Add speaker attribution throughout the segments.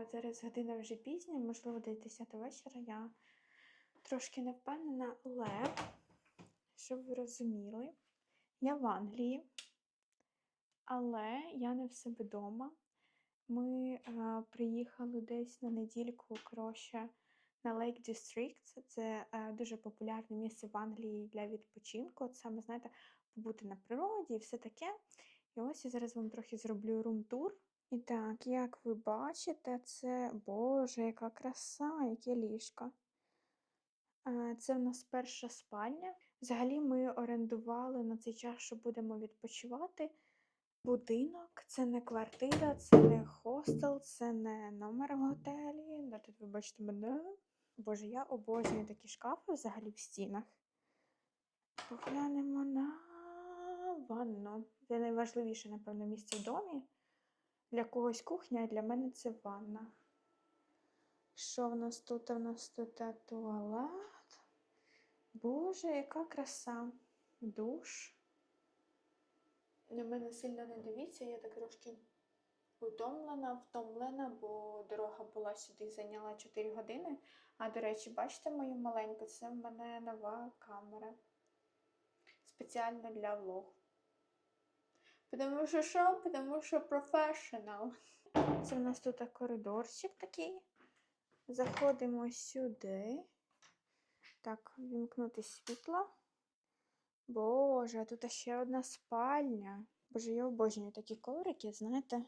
Speaker 1: Народ, зараз година вже пізня, можливо, десь 10 вечора. Я трошки не впевнена, але, щоб ви розуміли, я в Англії, але я не в себе вдома. Ми е, приїхали десь на недільку, коротше, на Lake District. Це е, дуже популярне місце в Англії для відпочинку. От саме, знаєте, побути на природі і все таке. І ось я зараз вам трохи зроблю рум-тур. І так, як ви бачите, це Боже, яка краса, яке ліжко. Це в нас перша спальня. Взагалі ми орендували на цей час, що будемо відпочивати. Будинок, це не квартира, це не хостел, це не номер в готелі. Да, тут ви бачите мене. Боже, я обожнюю такі шкафи взагалі в стінах. Поглянемо на ванну. Це найважливіше, напевно, місце в домі. Для когось кухня, а для мене це ванна. Що в нас тут? У нас тут е, туалет. Боже, яка краса. Душ. На мене сильно не дивіться, я так трошки утомлена, втомлена, бо дорога була сюди, зайняла 4 години. А до речі, бачите мою маленьку? Це в мене нова камера. Спеціально для влогу. Тому що що? Тому що професіонал. Це в нас тут коридорчик такий. Заходимо сюди. Так, вімкнути світло. Боже, тут ще одна спальня. Боже, я обожнюю такі коврики, знаєте.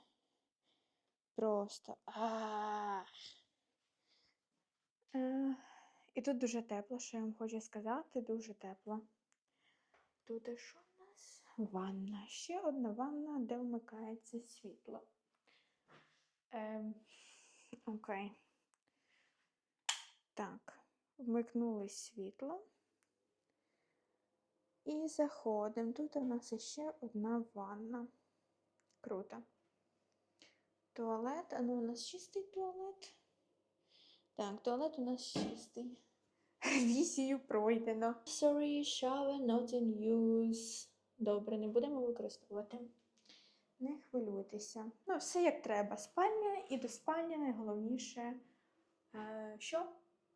Speaker 1: Просто. а Е, І тут дуже тепло, що я вам хочу сказати, дуже тепло. Тут і що? Ванна. Ще одна ванна, де вмикається світло. Ем, окей. Так, вмикнули світло. І заходимо. Тут у нас ще одна ванна. Круто. Туалет. А ну, у нас чистий туалет. Так, туалет у нас чистий. Ревізію пройдено. Sorry, shower not in use. Добре, не будемо використовувати. Не хвилюйтеся. Ну, все як треба. Спальня і до спальні найголовніше. Е, що?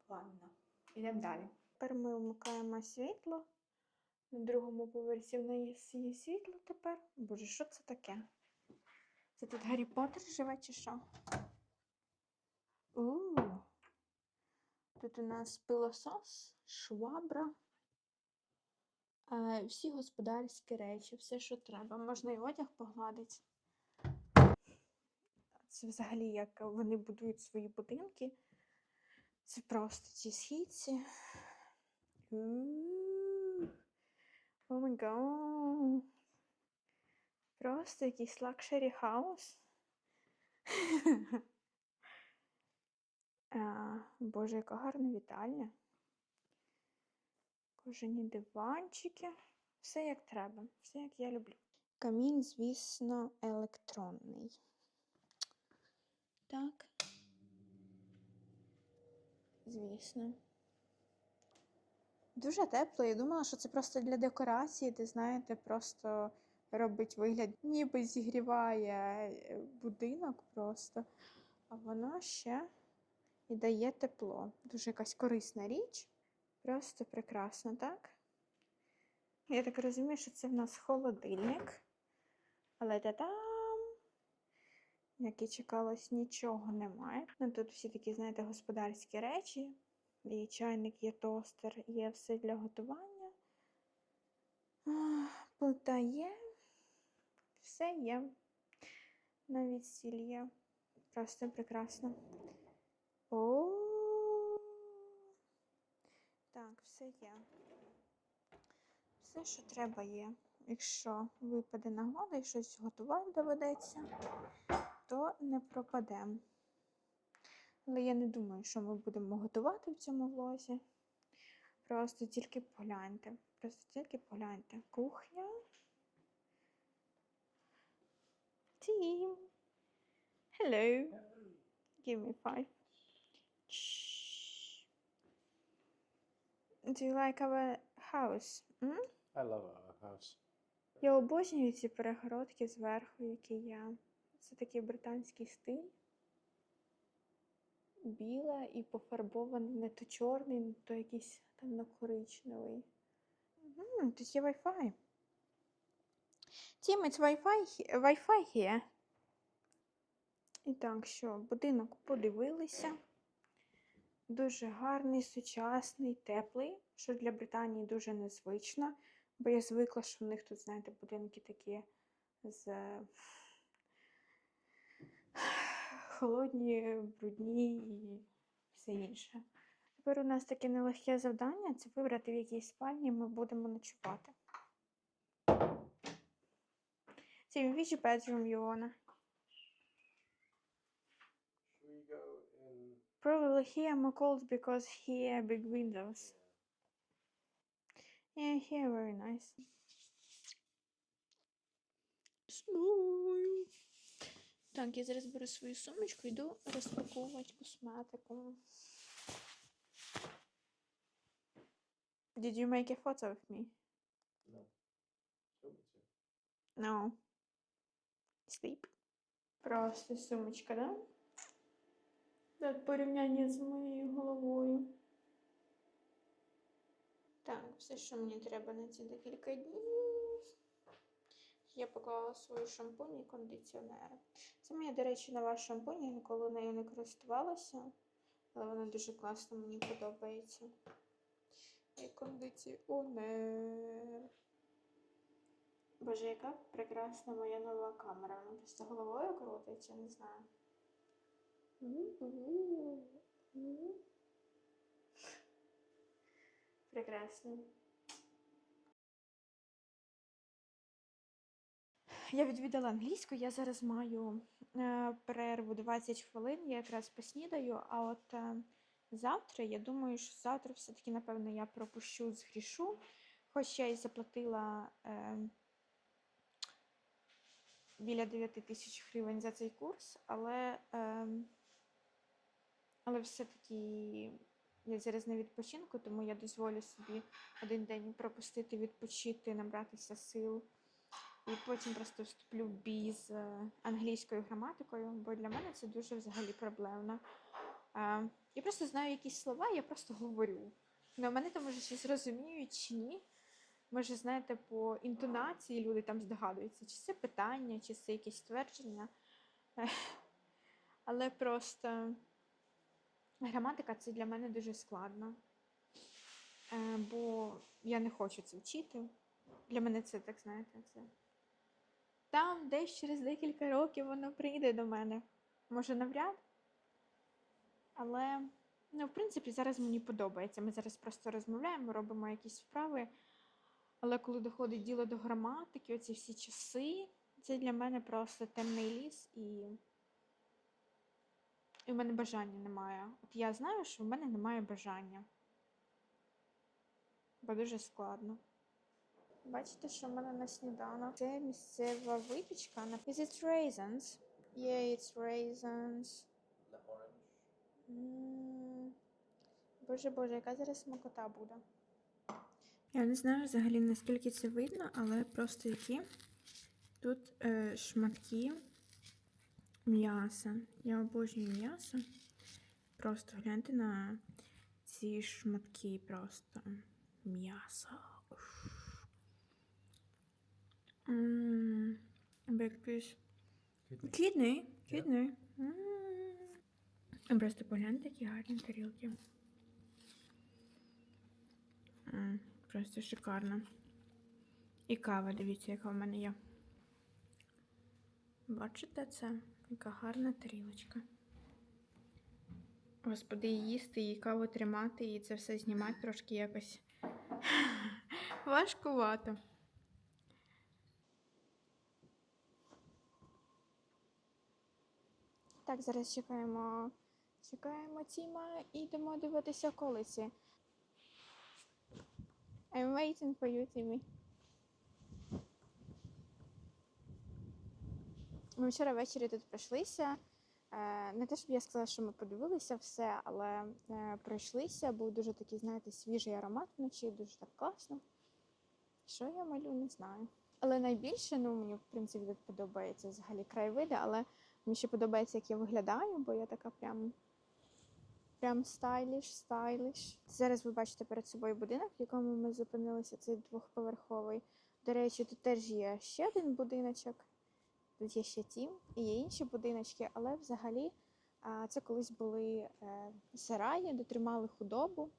Speaker 1: Ванна. Ідемо далі. Тепер ми вмикаємо світло. На другому поверсі в нас є світло тепер. Боже, що це таке? Це тут Гаррі Поттер живе чи що? у Тут у нас пилосос, швабра. Е, всі господарські речі, все, що треба. Можна і одяг погладити. Це взагалі як вони будують свої будинки. Це просто ці східці. О май гад. Просто якийсь лакшері хаус. Боже, яка гарна вітальня. Кожані диванчики. Все як треба, все як я люблю. Камін, звісно, електронний. Так. Звісно. Дуже тепло. Я думала, що це просто для декорації, ти знаєте, просто робить вигляд, ніби зігріває е, будинок просто, а воно ще і дає тепло. Дуже якась корисна річ. Просто прекрасно, так? Я так розумію, що це в нас холодильник. Але та-дам! Як і чекалось, нічого немає. Ну, тут всі такі, знаєте, господарські речі. І чайник, є тостер, є все для готування. Плита є, все є. Навіть сіль є. Просто прекрасно. О, так, все є. Все, що треба, є. Якщо випаде нагода і щось готувати доведеться, то не пропадемо. Але я не думаю, що ми будемо готувати в цьому влозі. Просто тільки погляньте. Просто тільки погляньте. Кухня. Team. Hello. Give me five. Do you like our house? м?
Speaker 2: I love our house.
Speaker 1: Я обожнюю ці перегородки зверху, які є. Це такий британський стиль. біле і пофарбований не то чорний, не то якийсь темно-коричневий. Мгм, Тут є Wi-Fi. Тім, it's Wi-Fi, Wi-Fi here. І так, що, будинок подивилися. Дуже гарний, сучасний, теплий, що для Британії дуже незвично, бо я звикла, що в них тут, знаєте, будинки такі з холодні, брудні і все інше. Тепер у нас таке нелегке завдання це вибрати, в якій спальні ми будемо ночувати. Тім, which bedroom you wanna?
Speaker 2: Should we go in?
Speaker 1: Probably here more cold because here big windows. Yeah, here very nice. Сную. Так, я зараз беру свою сумочку, йду розпаковувати косметику. Did you make a photo of me?
Speaker 2: No. Do you want me to?
Speaker 1: No. Sleep. Просто сумочка, да? Так, порівняння з моєю головою. Так, все, що мені треба на ці декілька днів. Я поклала свою шампунь і кондиціонер. Це моя, до речі, нова шампунь, я ніколи нею не користувалася, але вона дуже класно мені подобається. І кондиціонер. Боже, яка прекрасна моя нова камера. Вона просто головою крутиться, не знаю. Прекрасно. Я відвідала англійську, я зараз маю е, перерву 20 хвилин, я якраз поснідаю, а от е, завтра, я думаю, що завтра все-таки, напевно, я пропущу з грішу, хоч я і заплатила е, біля 9 тисяч гривень за цей курс, але, е, але все-таки я зараз на відпочинку, тому я дозволю собі один день пропустити, відпочити, набратися сил. І потім просто вступлю в бій з е, англійською граматикою, бо для мене це дуже взагалі проблемно. Я просто знаю якісь слова, я просто говорю. Ну, мене там може щось розуміють чи ні. Може, знаєте, по інтонації люди там здогадуються, чи це питання, чи це якесь твердження. Але просто граматика це для мене дуже складно. Е, Бо я не хочу це вчити. Для мене це, так знаєте, це. Там десь через декілька років воно прийде до мене. Може, навряд. Але, ну, в принципі, зараз мені подобається. Ми зараз просто розмовляємо, робимо якісь вправи. Але коли доходить діло до граматики, оці всі часи, це для мене просто темний ліс і. І в мене бажання немає. От я знаю, що в мене немає бажання. Бо дуже складно. Бачите, що в мене на сніданок? Це місцева випічка. на- Is it raisins? Yeah, it's raisins.
Speaker 2: The orange.
Speaker 1: Боже боже, яка зараз смакота буде. Я не знаю взагалі наскільки це видно, але просто які тут е, шматки м'яса. Я обожнюю м'ясо. Просто гляньте на ці шматки просто м'яса. Уф. М, Якийсь Кідний, кідний. Просто погляньте, які гарні тарілки. Просто шикарно. І кава, дивіться, яка в мене є. Бачите це? Яка гарна тарілочка. Господи, і їсти, і каву тримати, і це все знімати трошки якось важкувато. Так, зараз чекаємо. Чекаємо Тіма і йдемо дивитися околиці. I'm waiting for you, Тімі. Ми вчора ввечері тут пройшлися. Е, Не те, щоб я сказала, що ми подивилися все, але е, пройшлися. Був дуже такий, знаєте, свіжий аромат вночі, дуже так класно. Що я малю, не знаю. Але найбільше, ну, мені, в принципі, тут подобається взагалі краєвиди, але Мені ще подобається, як я виглядаю, бо я така прям Прям стайліш, стайліш. Зараз ви бачите перед собою будинок, в якому ми зупинилися, цей двохповерховий. До речі, тут теж є ще один будиночок. Тут є ще тім і є інші будиночки, але взагалі це колись були е, сараї, де тримали худобу.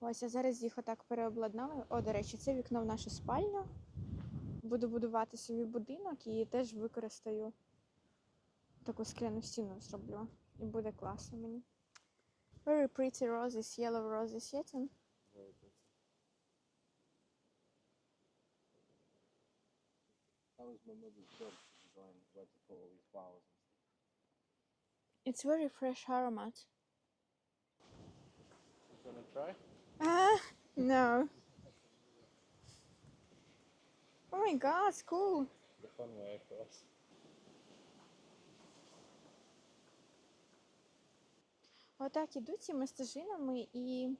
Speaker 1: Ось, а зараз їх отак переобладнали. О, до речі, це вікно в нашу спальню. Буду будувати собі будинок і теж використаю таку скляну стіну зроблю. І буде класно мені. Very pretty roses, yellow roses, Tim?
Speaker 2: That was my mother's job to design where to put all these flowers and stuff.
Speaker 1: It's very fresh aromat.
Speaker 2: You wanna try?
Speaker 1: Ah, no. Oh my god, it's cool.
Speaker 2: The fun way, of course.
Speaker 1: Отак іду цими стежинами і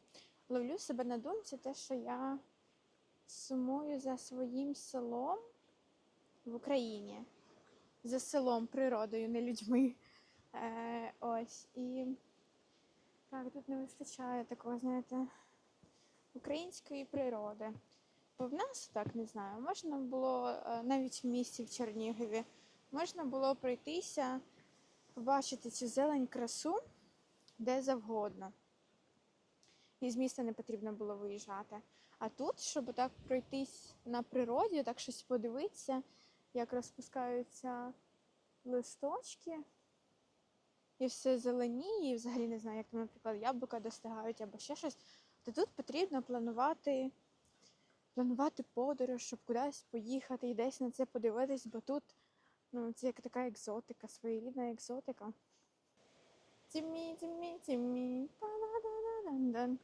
Speaker 1: ловлю себе на думці те, що я сумую за своїм селом в Україні. За селом, природою, не людьми. Е, ось. І так, тут не вистачає такого, знаєте, української природи. Бо в нас так не знаю, можна було е, навіть в місті в Чернігові, можна було пройтися, побачити цю зелень красу де завгодно. І з міста не потрібно було виїжджати. А тут, щоб так пройтись на природі, так щось подивитися, як розпускаються листочки, і все зеленіє, і взагалі не знаю, як там, наприклад, яблука достигають або ще щось, то тут потрібно планувати, планувати подорож, щоб кудись поїхати і десь на це подивитись, бо тут ну, це як така екзотика, своєрідна екзотика. Тіммі, Тіммі, Тіммі. Та-да-да-да-дан-дан.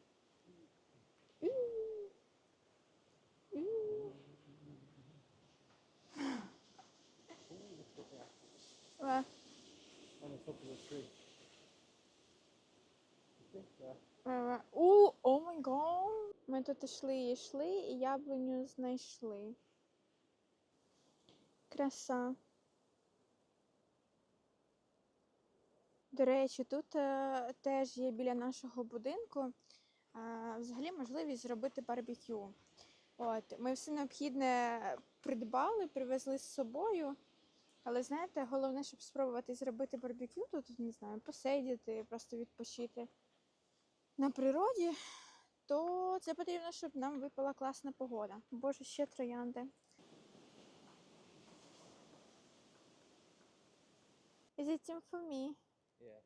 Speaker 1: Ва,
Speaker 2: On the top of the tree.
Speaker 1: Ва. О май гад. Ми тут йшли йшли, і яблуню знайшли. Краса. До речі, тут е, теж є біля нашого будинку е, взагалі можливість зробити барбекю. От, ми все необхідне придбали, привезли з собою. Але знаєте, головне, щоб спробувати зробити барбекю, тут не знаю, посидіти, просто відпочити на природі, то це потрібно, щоб нам випала класна погода. Боже, ще троянди. Is it for me?
Speaker 2: Yeah.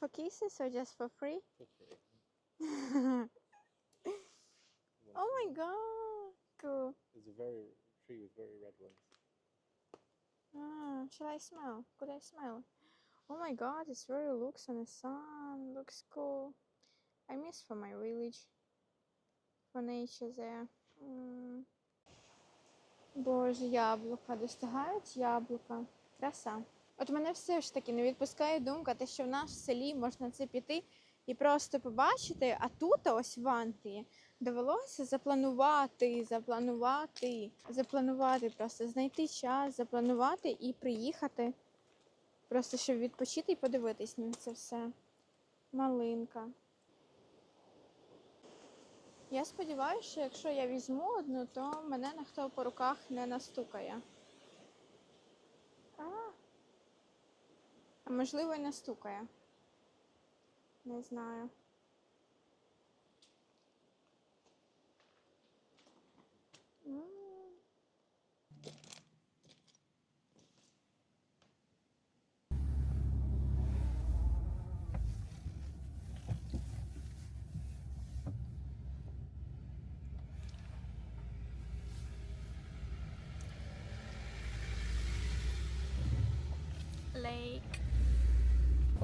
Speaker 1: For kisses or just for free? Oh my god, cool.
Speaker 2: There's a very tree with very red ones.
Speaker 1: Ah, shall I smell? Could I smell? Oh my god, it's very looks on the sun. Looks cool. I miss for my village. For nature there. Mm. Боже, яблука. Достигають яблука. Краса. От мене все ж таки не відпускає думка, те, що в нас в селі можна це піти і просто побачити, а тут ось в Англії довелося запланувати, запланувати, запланувати, просто знайти час, запланувати і приїхати. Просто щоб відпочити і подивитись на це все. Малинка. Я сподіваюся, що якщо я візьму одну, то мене ніхто по руках не настукає. А, а можливо, і настукає. Не знаю.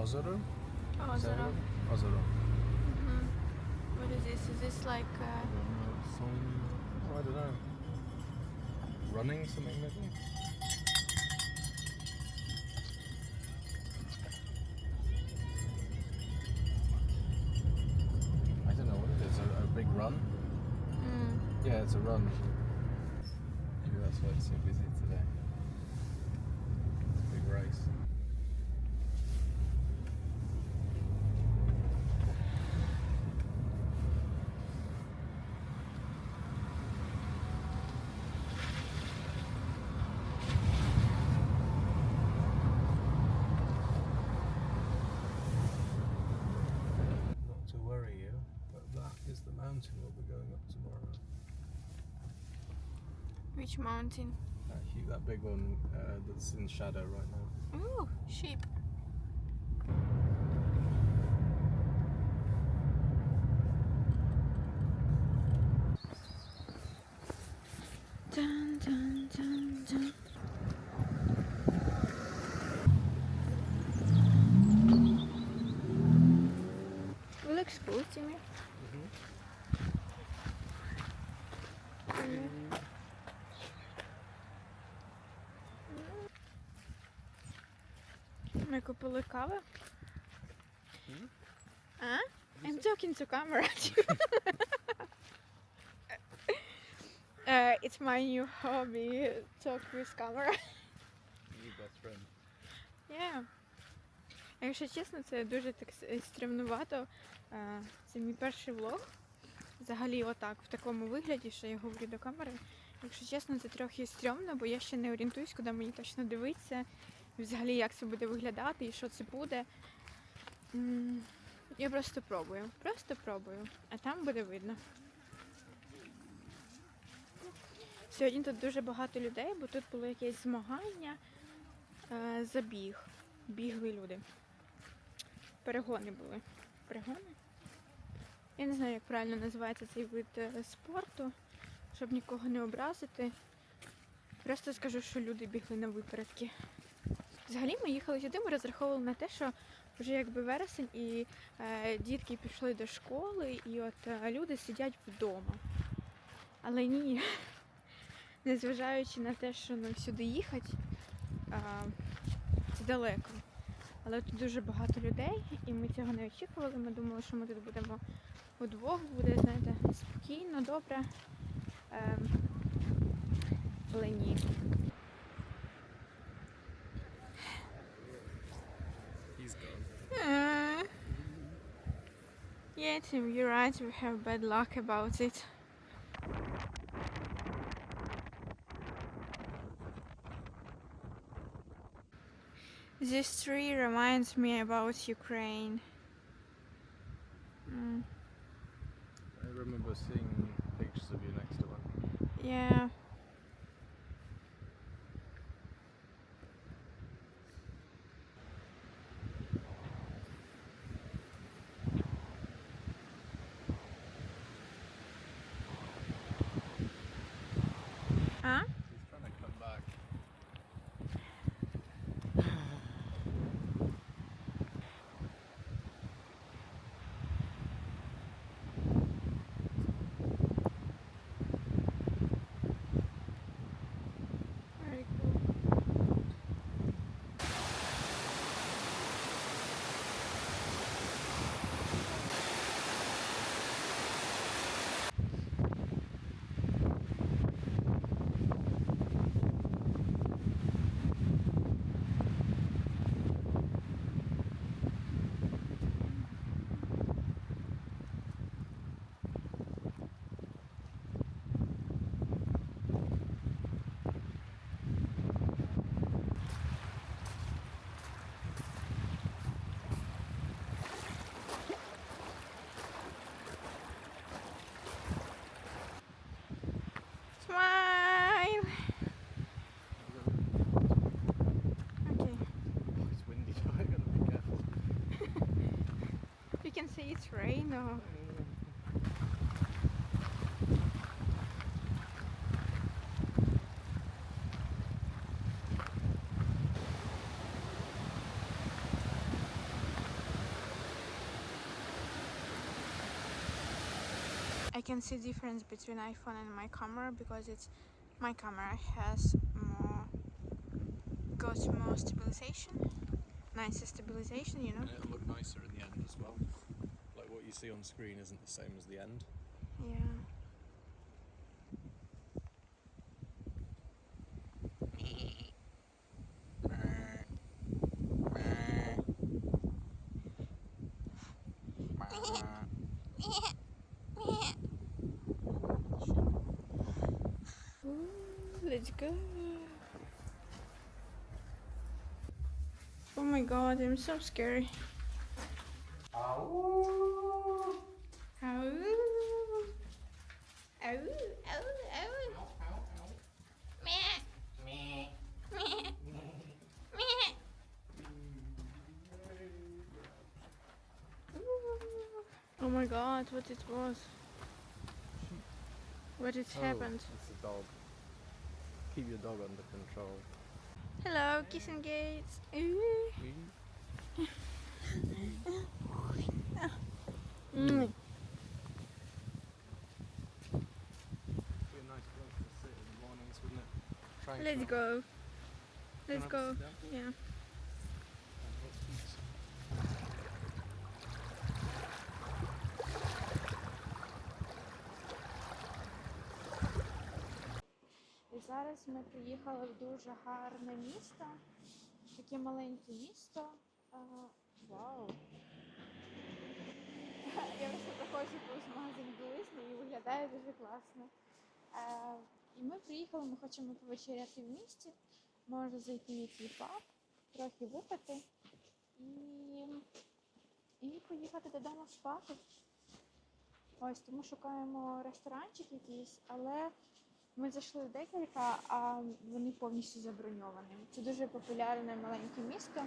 Speaker 1: Ozoro? Ozoro.
Speaker 2: Oh,
Speaker 1: Ozoro.
Speaker 2: Mm
Speaker 1: -hmm. What is this? Is this like uh, don't know,
Speaker 2: some oh, I don't know. Running something maybe? I don't know what it is. A, a big run?
Speaker 1: Mm.
Speaker 2: Yeah, it's a run. Mountain we'll be going up tomorrow.
Speaker 1: Which mountain?
Speaker 2: That huge, that big one uh, that's in shadow right now.
Speaker 1: Ooh, sheep. Ми купили кави. А? I'm talking to camera. uh, it's my new hobby, talk with camera.
Speaker 2: New best friend.
Speaker 1: Yeah. Якщо чесно, це дуже так с- стремнувато. Е, Це мій перший влог. Взагалі, отак, в такому вигляді, що я говорю до камери. Якщо чесно, це трохи стрьомно, бо я ще не орієнтуюсь, куди мені точно дивитися. Взагалі, як це буде виглядати і що це буде. Я просто пробую. Просто пробую. А там буде видно. Сьогодні тут дуже багато людей, бо тут було якесь змагання, е, забіг. Бігли люди. Перегони були. Перегони? Я не знаю, як правильно називається цей вид е, спорту, щоб нікого не образити. Просто скажу, що люди бігли на випередки. Взагалі ми їхали сюди, ми розраховували на те, що вже якби вересень і е, дітки пішли до школи, і от е, люди сидять вдома. Але ні, незважаючи на те, що нам сюди їхати, е, це далеко. Але тут дуже багато людей, і ми цього не очікували. Ми думали, що ми тут будемо удвох, буде, знаєте, спокійно, добре. Ем, але ні. Uh, yeah, Tim, you're right. We have bad luck about it. This tree reminds me about Ukraine. Mm,
Speaker 2: I remember seeing pictures of you next to one.
Speaker 1: yeah. Huh?
Speaker 2: He's trying to come back.
Speaker 1: Very cool. Smile. Okay,
Speaker 2: It's windy, so I gotta be careful.
Speaker 1: you can see it's rain or I can see difference between iPhone and my camera because it's my camera has more got more stabilization, nicer stabilization, you know.
Speaker 2: And it'll look nicer in the end as well. You see on screen isn't the same as the end.
Speaker 1: Yeah. Let's go. Oh my god, I'm so scary. Ау, ау, ау. Мя. Мя. Мя. Oh my god, what it was. What it happened.
Speaker 2: Oh, It's a dog. Keep your dog under control.
Speaker 1: Hello, kissing gates. Ooh. Mm.
Speaker 2: Be a nice place to sit in the mornings, wouldn't it? Try and
Speaker 1: Let's
Speaker 2: keep-
Speaker 1: go. Let's go. Yeah. І зараз ми приїхали в дуже гарне місто, таке маленьке місто. Вау! Я просто проходжу повз магазин білизни і виглядає дуже класно. І ми приїхали, ми хочемо повечеряти в місті, може зайти в який паб, трохи випити і, і поїхати додому спати. Ось тому шукаємо ресторанчик якийсь, але ми зайшли в декілька, а вони повністю заброньовані. Це дуже популярне маленьке місто.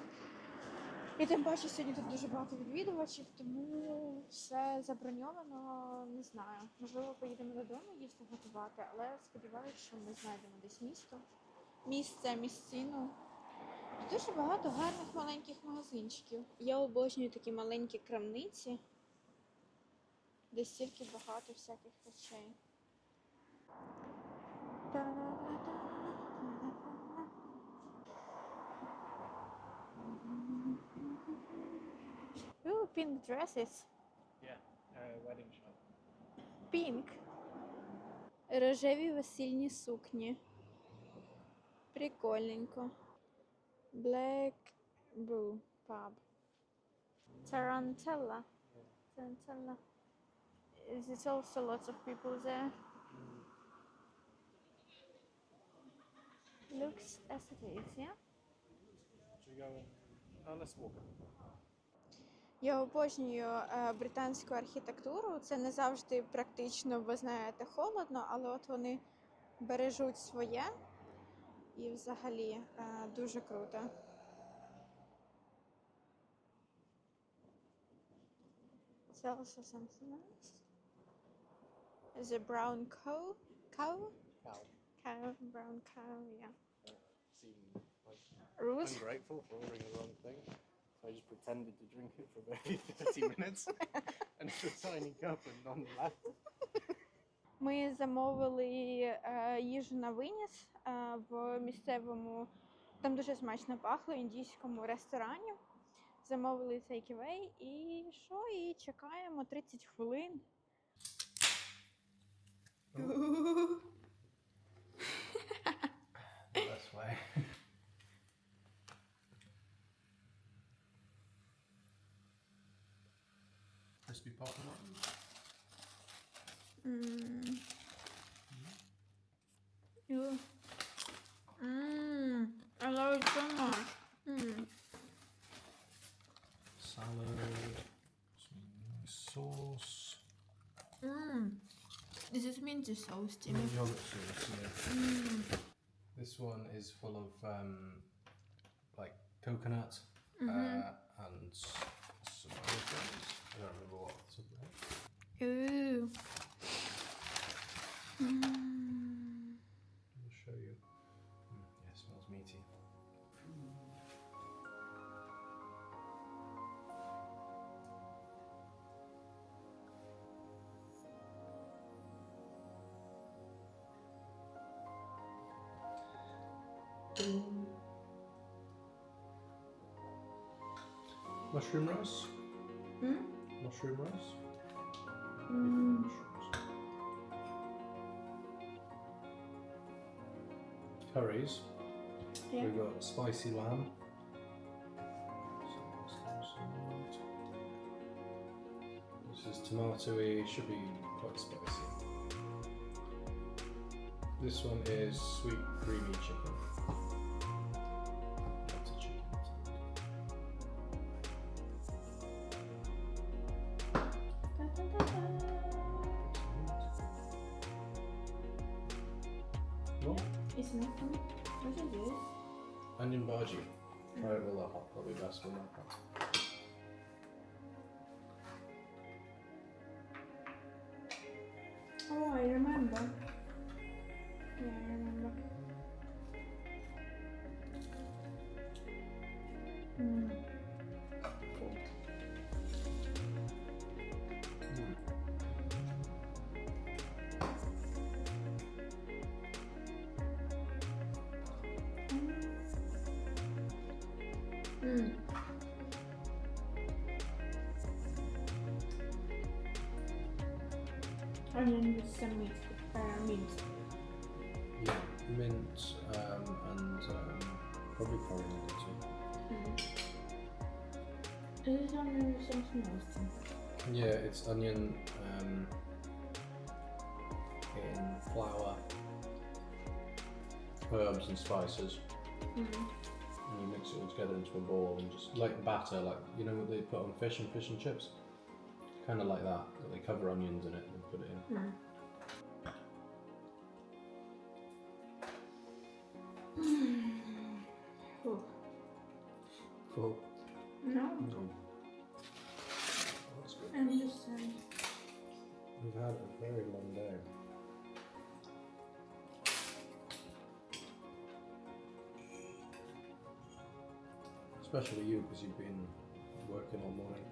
Speaker 1: І тим паче сьогодні тут дуже багато відвідувачів, тому все заброньовано, не знаю. Можливо, поїдемо додому їсти готувати, але сподіваюся, що ми знайдемо десь місто. Місце, місцину. Дуже багато гарних маленьких магазинчиків. Я обожнюю такі маленькі крамниці, де стільки багато всяких речей. Ooh, pink dresses.
Speaker 2: Yeah, uh, wedding shop.
Speaker 1: Pink. Рожеві весільні сукні. Прикольненько. Black Brew Pub. Tarantella. Tarantella. Is it also lots of people there? Looks as it is, yeah?
Speaker 2: Should we go and... Oh, let's walk.
Speaker 1: Я обожнюю е, британську архітектуру. Це не завжди практично, бо знаєте, холодно, але от вони бережуть своє і взагалі е, дуже круто. It's also something else. Is a brown cow? Cow?
Speaker 2: Cow.
Speaker 1: Cow, brown cow, yeah.
Speaker 2: Seem like
Speaker 1: Rude.
Speaker 2: ungrateful for ordering the wrong thing. So I just pretended to drink it for maybe 30 minutes. and it's a tiny cup and none left.
Speaker 1: Ми замовили е, їжу на виніс е, в місцевому, там дуже смачно пахло індійському ресторані. Замовили тейківей і що? І чекаємо 30 хвилин.
Speaker 2: This way. Crispy popcorn.
Speaker 1: Ew. Mmm, I love it so much. Mm.
Speaker 2: Salad. Some sauce.
Speaker 1: Mm. This is minty sauce, Jimmy.
Speaker 2: Yogurt sauce, yeah.
Speaker 1: Mm.
Speaker 2: This one is full of um, like coconut
Speaker 1: Mhm.
Speaker 2: uh, and some other things. I don't remember what. off the top of my head.
Speaker 1: Ooh. Mm.
Speaker 2: I'll show you. Mm, yeah, it smells meaty. Mushroom rice?
Speaker 1: Mm?
Speaker 2: Mushroom rice?
Speaker 1: Mm.
Speaker 2: Curries.
Speaker 1: Yeah.
Speaker 2: We've got spicy lamb. So let's do some. This is tomatoey, should be quite spicy. This one is sweet creamy chicken.
Speaker 1: Remember. Yeah, I remember. Mm. Cool.
Speaker 2: Mm.
Speaker 1: Mm. With some meat, mint
Speaker 2: um, and um, probably coriander too.
Speaker 1: Mm. Is it onion with something else? then?
Speaker 2: Yeah, it's onion um, in flour, herbs and spices,
Speaker 1: Mm.
Speaker 2: and you mix it all together into a bowl and just like batter, like you know what they put on fish and fish and chips, kind of like that. They cover onions in it and put it in.
Speaker 1: Mm. Oh,
Speaker 2: Cool.
Speaker 1: no,
Speaker 2: No. That's good.
Speaker 1: I'm just saying.
Speaker 2: We've had a very long day. Especially you, because you've been working all morning.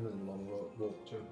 Speaker 2: A long walk, walk too.